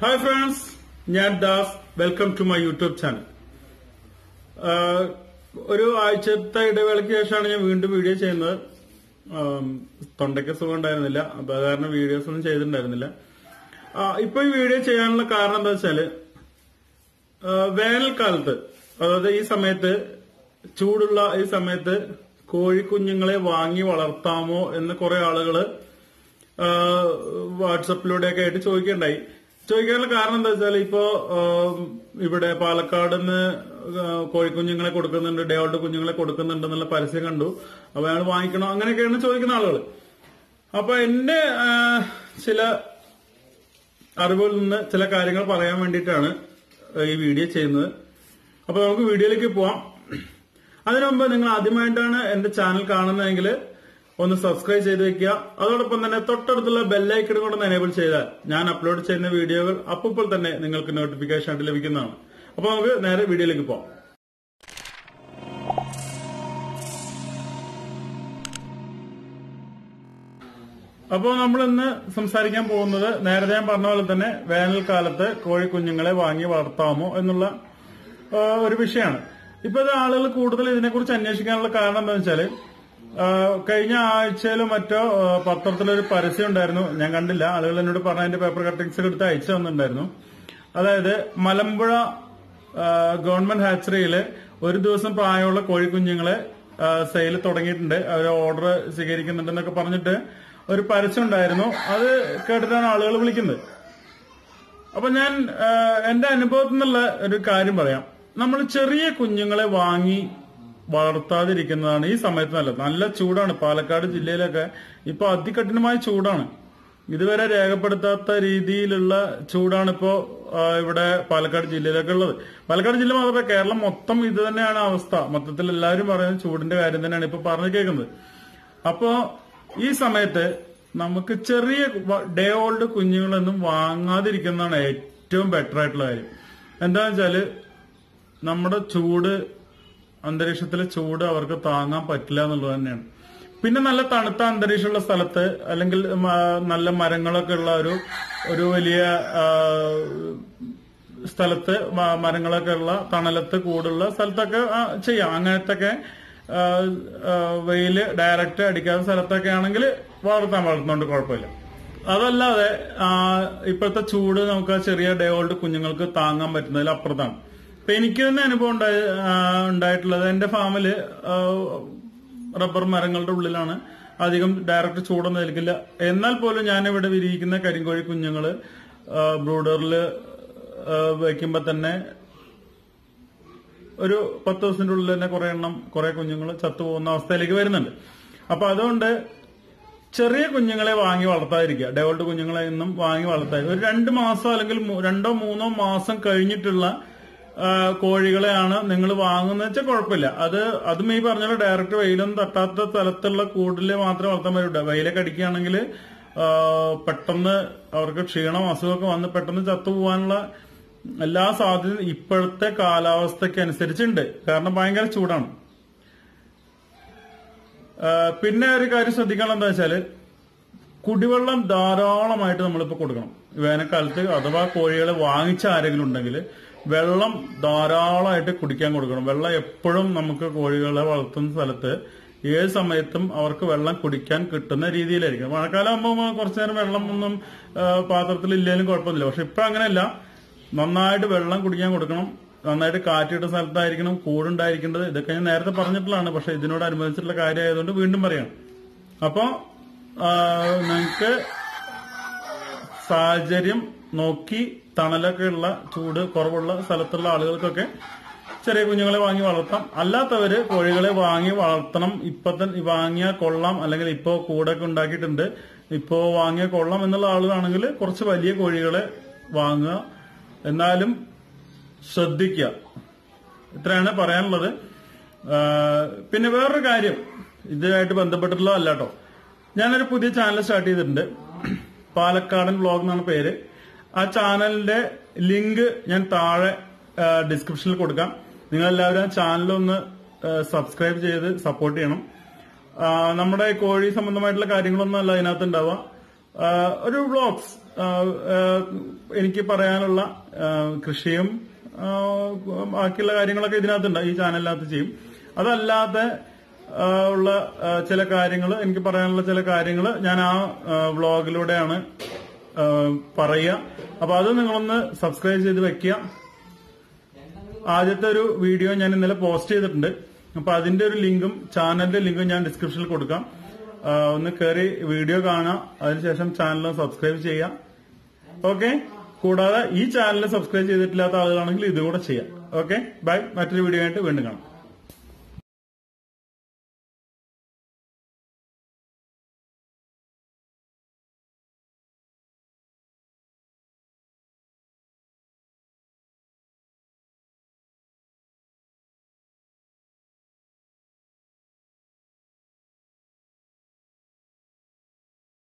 Hi friends ഞാൻ Das. Welcome to my YouTube channel ഒരു ആഴ്ചത്തെ ഇടവേളയ്ക്ക് ശേഷമാണ് ഞാൻ വീണ്ടും വീഡിയോ ചെയ്യുന്നത്. തൊണ്ടയ്ക്ക് സുഖം ഉണ്ടായിരുന്നില്ല. അപ്പൊ കാരണം വീഡിയോസ് ഒന്നും ചെയ്തിട്ടുണ്ടായിരുന്നില്ല. ഇപ്പൊ ഈ വീഡിയോ ചെയ്യാനുള്ള കാരണം എന്താ വെച്ചാൽ വേനൽക്കാലത്ത് അതായത് ഈ സമയത്ത് ചൂടുള്ള ഈ സമയത്ത് കോഴിക്കുഞ്ഞുങ്ങളെ വാങ്ങി വളർത്താമോ എന്ന് കുറെ ആളുകൾ വാട്സപ്പിലൂടെയൊക്കെ ആയിട്ട് ചോദിക്കണ്ടായി ചോദിക്കാനുള്ള കാരണം എന്താ വെച്ചാൽ ഇപ്പോ ഇവിടെ പാലക്കാട് നിന്ന് കോഴിക്കുഞ്ഞുങ്ങളെ കൊടുക്കുന്നുണ്ട് ഡേവളുടെ കുഞ്ഞുങ്ങളെ കൊടുക്കുന്നുണ്ട് എന്നുള്ള പരസ്യം കണ്ടു. അപ്പൊ അയാൾ വാങ്ങിക്കണോ? അങ്ങനെയൊക്കെയാണ് ചോദിക്കുന്ന ആളുകൾ അപ്പൊ എന്റെ ചില അറിവുകളിൽ നിന്ന് ചില കാര്യങ്ങൾ പറയാൻ വേണ്ടിയിട്ടാണ് ഈ വീഡിയോ ചെയ്യുന്നത്. അപ്പൊ നമുക്ക് വീഡിയോയിലേക്ക് പോവാം. അതിനു മുമ്പ് നിങ്ങൾ ആദ്യമായിട്ടാണ് എന്റെ ചാനൽ കാണുന്നതെങ്കിൽ ഒന്ന് സബ്സ്ക്രൈബ് ചെയ്ത് വെക്കുക. അതോടൊപ്പം തന്നെ തൊട്ടടുത്തുള്ള ബെല്ലൈക്കൺ കൂടെ എനേബിൾ ചെയ്താൽ ഞാൻ അപ്ലോഡ് ചെയ്യുന്ന വീഡിയോകൾ അപ്പോൾ തന്നെ നിങ്ങൾക്ക് നോട്ടിഫിക്കേഷൻ ആയിട്ട് ലഭിക്കുന്നതാണ്. അപ്പൊ നമുക്ക് നേരെ വീഡിയോയിലേക്ക് പോകാം. അപ്പോൾ നമ്മൾ ഇന്ന് സംസാരിക്കാൻ പോകുന്നത് നേരത്തെ ഞാൻ പറഞ്ഞ പോലെ തന്നെ വേനൽക്കാലത്ത് കോഴിക്കുഞ്ഞുങ്ങളെ വാങ്ങി വളർത്താമോ എന്നുള്ള ഒരു വിഷയമാണ്. ഇപ്പൊ ഇത് ആളുകൾ കൂടുതൽ ഇതിനെക്കുറിച്ച് അന്വേഷിക്കാനുള്ള കാരണം എന്താ വെച്ചാൽ ആ, കഴിഞ്ഞ ആഴ്ചയിലോ മറ്റോ പത്രത്തിലൊരു പരസ്യം ഉണ്ടായിരുന്നു. ഞാൻ കണ്ടില്ല. ആളുകൾ എന്നോട് പറഞ്ഞ അതിന്റെ പേപ്പർ കട്ടിങ്സ് എടുത്ത് അയച്ചു തന്നിട്ടുണ്ടായിരുന്നു. അതായത് മലമ്പുഴ ഗവൺമെന്റ് ഹാച്ചറിയിൽ ഒരു ദിവസം പ്രായമുള്ള കോഴിക്കുഞ്ഞുങ്ങളെ സെയിൽ തുടങ്ങിയിട്ടുണ്ട്. അവർ ഓർഡർ സ്വീകരിക്കുന്നുണ്ടെന്നൊക്കെ പറഞ്ഞിട്ട് ഒരു പരസ്യം ഉണ്ടായിരുന്നു. അത് കേട്ടിട്ടാണ് ആളുകൾ വിളിക്കുന്നത്. അപ്പൊ ഞാൻ എന്റെ അനുഭവത്തിൽ നിന്നുള്ള ഒരു കാര്യം പറയാം. നമ്മൾ ചെറിയ കുഞ്ഞുങ്ങളെ വാങ്ങി വളർത്താതിരിക്കുന്നതാണ് ഈ സമയത്ത് നല്ലത്. നല്ല ചൂടാണ്. പാലക്കാട് ജില്ലയിലൊക്കെ ഇപ്പൊ അതികഠിനമായ ചൂടാണ്. ഇതുവരെ രേഖപ്പെടുത്താത്ത രീതിയിലുള്ള ചൂടാണ് ഇപ്പോ ഇവിടെ പാലക്കാട് ജില്ലയിലൊക്കെ ഉള്ളത്. പാലക്കാട് ജില്ല മാത്രമല്ല കേരളം മൊത്തം ഇത് തന്നെയാണ് അവസ്ഥ. മൊത്തത്തിൽ എല്ലാവരും പറയുന്നത് ചൂടിന്റെ കാര്യം തന്നെയാണ്. ഇപ്പൊ പറഞ്ഞു കേൾക്കുന്നത്. അപ്പോ ഈ സമയത്ത് നമുക്ക് ചെറിയ ഡേ ഓൾഡ് കുഞ്ഞുങ്ങളൊന്നും വാങ്ങാതിരിക്കുന്നതാണ് ഏറ്റവും ബെറ്റർ ആയിട്ടുള്ള കാര്യം. എന്താണെന്ന് വെച്ചാൽ നമ്മുടെ ചൂട് അന്തരീക്ഷത്തിലെ ചൂട് അവർക്ക് താങ്ങാൻ പറ്റില്ല എന്നുള്ളത് തന്നെയാണ്. പിന്നെ നല്ല തണുത്ത അന്തരീക്ഷമുള്ള സ്ഥലത്ത് അല്ലെങ്കിൽ നല്ല മരങ്ങളൊക്കെ ഉള്ള ഒരു ഒരു വലിയ സ്ഥലത്ത് മരങ്ങളൊക്കെ ഉള്ള തണലത്ത് കൂടുള്ള സ്ഥലത്തൊക്കെ ചെയ്യാം. അങ്ങനത്തൊക്കെ വെയിൽ ഡയറക്റ്റ് അടിക്കാത്ത സ്ഥലത്തൊക്കെ ആണെങ്കിൽ വളർത്താൻ വളർത്തുന്നുണ്ട് കുഴപ്പമില്ല. അതല്ലാതെ ഇപ്പോഴത്തെ ചൂട് നമുക്ക് ചെറിയ ഡേ ഓൾഡ് കുഞ്ഞുങ്ങൾക്ക് താങ്ങാൻ പറ്റുന്നതിൽ അപ്പുറത്താണ് ഇപ്പൊ എനിക്ക് തന്നെ അനുഭവം ഉണ്ടായിട്ടുള്ളത് എന്റെ ഫാമിൽ റബ്ബർ മരങ്ങളുടെ ഉള്ളിലാണ് അധികം ഡയറക്റ്റ് ചൂടൊന്നും ഏൽക്കില്ല. എന്നാൽ പോലും ഞാൻ ഇവിടെ വിരിയിക്കുന്ന കരിങ്കോഴി കുഞ്ഞുങ്ങൾ ബ്രൂഡറിൽ വയ്ക്കുമ്പോൾ തന്നെ ഒരു പത്ത് ദിവസത്തിന്റെ ഉള്ളിൽ തന്നെ കുറെ എണ്ണം കുറെ കുഞ്ഞുങ്ങൾ ചത്തുപോകുന്ന അവസ്ഥയിലേക്ക് വരുന്നുണ്ട്. അപ്പൊ അതുകൊണ്ട് ചെറിയ കുഞ്ഞുങ്ങളെ വാങ്ങി വളർത്താതിരിക്കുക. ഡെവൾഡ് കുഞ്ഞുങ്ങളെ ഒന്നും വാങ്ങി വളർത്താതിരിക്കുക. ഒരു രണ്ട് മാസം അല്ലെങ്കിൽ രണ്ടോ മൂന്നോ മാസം കഴിഞ്ഞിട്ടുള്ള കോഴികളെയാണ് നിങ്ങൾ വാങ്ങുന്നത് വെച്ചാൽ കുഴപ്പമില്ല. അത് അതും ഈ പറഞ്ഞ ഡയറക്റ്റ് വെയിലൊന്നും തട്ടാത്ത സ്ഥലത്തുള്ള കൂടിൽ മാത്രമേ വളർത്താൻ പറ്റൂ വെയിലൊക്കെ അടിക്കുകയാണെങ്കിൽ പെട്ടെന്ന് അവർക്ക് ക്ഷീണം അസുഖമൊക്കെ വന്ന് പെട്ടെന്ന് ചത്തുപോകാനുള്ള എല്ലാ സാധ്യതയും ഇപ്പോഴത്തെ കാലാവസ്ഥയ്ക്ക് അനുസരിച്ചുണ്ട് കാരണം ഭയങ്കര ചൂടാണ്. പിന്നെ ഒരു കാര്യം ശ്രദ്ധിക്കണം എന്താ വെച്ചാൽ കുടിവെള്ളം ധാരാളമായിട്ട് നമ്മളിപ്പോ കൊടുക്കണം. വേനൽക്കാലത്ത് അഥവാ കോഴികളെ വാങ്ങിച്ച ആരെങ്കിലും ഉണ്ടെങ്കിൽ വെള്ളം ധാരാളമായിട്ട് കുടിക്കാൻ കൊടുക്കണം. വെള്ളം എപ്പോഴും നമുക്ക് കോഴികളെ വളർത്തുന്ന സ്ഥലത്ത് ഏത് സമയത്തും അവർക്ക് വെള്ളം കുടിക്കാൻ കിട്ടുന്ന രീതിയിലായിരിക്കും മഴക്കാലം ആകുമ്പോൾ കുറച്ചു നേരം വെള്ളം ഒന്നും പാത്രത്തിൽ ഇല്ലെങ്കിലും കുഴപ്പമൊന്നുമില്ല. പക്ഷെ ഇപ്പൊ അങ്ങനെയല്ല. നന്നായിട്ട് വെള്ളം കുടിക്കാൻ കൊടുക്കണം. നന്നായിട്ട് കാറ്റിട്ട സ്ഥലത്തായിരിക്കണം കൂടുണ്ടായിരിക്കേണ്ടത്. ഇതൊക്കെ ഞാൻ നേരത്തെ പറഞ്ഞിട്ടുള്ളതാണ്. പക്ഷെ ഇതിനോട് അനുബന്ധിച്ചിട്ടുള്ള കാര്യമായതുകൊണ്ട് വീണ്ടും പറയാം. അപ്പോ നിങ്ങൾക്ക് സാഹചര്യം നോക്കി തണലൊക്കെ ഉള്ള ചൂട് കുറവുള്ള സ്ഥലത്തുള്ള ആളുകൾക്കൊക്കെ ചെറിയ കുഞ്ഞുങ്ങളെ വാങ്ങി വളർത്താം. അല്ലാത്തവര് കോഴികളെ വാങ്ങി വളർത്തണം. ഇപ്പൊ തന്നെ വാങ്ങിയാൽ കൊള്ളാം അല്ലെങ്കിൽ ഇപ്പോ കൂടൊക്കെ ഉണ്ടാക്കിയിട്ടുണ്ട്. ഇപ്പോ വാങ്ങിയ കൊള്ളാം എന്നുള്ള ആളുകളാണെങ്കിൽ കുറച്ച് വലിയ കോഴികളെ വാങ്ങുക. എന്നാലും ശ്രദ്ധിക്കുക. ഇത്രയാണ് പറയാനുള്ളത്. പിന്നെ വേറൊരു കാര്യം. ഇതുമായിട്ട് ബന്ധപ്പെട്ടിട്ടുള്ളതല്ല ഞാനൊരു പുതിയ ചാനൽ സ്റ്റാർട്ട് ചെയ്തിട്ടുണ്ട്. പാലക്കാടൻ വ്ലോഗ് എന്നാണ് പേര്. ആ ചാനലിന്റെ ലിങ്ക് ഞാൻ താഴെ ഡിസ്ക്രിപ്ഷനിൽ കൊടുക്കാം. നിങ്ങൾ എല്ലാവരും ആ ചാനലൊന്ന് സബ്സ്ക്രൈബ് ചെയ്ത് സപ്പോർട്ട് ചെയ്യണം. നമ്മുടെ കോഴി സംബന്ധമായിട്ടുള്ള കാര്യങ്ങളൊന്നും അല്ല അതിനകത്ത് ഉണ്ടാവുക ഒരു വ്ളോഗ്സ് എനിക്ക് പറയാനുള്ള കൃഷിയും ബാക്കിയുള്ള കാര്യങ്ങളൊക്കെ ഇതിനകത്തുണ്ട്. ഈ ചാനലിനകത്ത് ചെയ്യും. അതല്ലാതെ ഉള്ള ചില കാര്യങ്ങൾ എനിക്ക് പറയാനുള്ള ചില കാര്യങ്ങൾ ഞാൻ ആ വ്ളോഗിലൂടെയാണ് പറയുക. അപ്പൊ അത് നിങ്ങളൊന്ന് സബ്സ്ക്രൈബ് ചെയ്ത് വെക്കുക. ആദ്യത്തെ ഒരു വീഡിയോ ഞാൻ ഇന്നലെ പോസ്റ്റ് ചെയ്തിട്ടുണ്ട്. അപ്പൊ അതിന്റെ ഒരു ലിങ്കും ചാനലിന്റെ ലിങ്കും ഞാൻ ഡിസ്ക്രിപ്ഷനിൽ കൊടുക്കാം. ഒന്ന് കയറി വീഡിയോ കാണാം അതിനുശേഷം ചാനൽ സബ്സ്ക്രൈബ് ചെയ്യാം ഓക്കെ കൂടാതെ ഈ ചാനൽ സബ്സ്ക്രൈബ് ചെയ്തിട്ടില്ലാത്ത ആളുകളാണെങ്കിൽ ഇതുകൂടെ ചെയ്യാം. ഓക്കെ ബൈ മറ്റൊരു വീഡിയോ ആയിട്ട് വീണ്ടും കാണാം.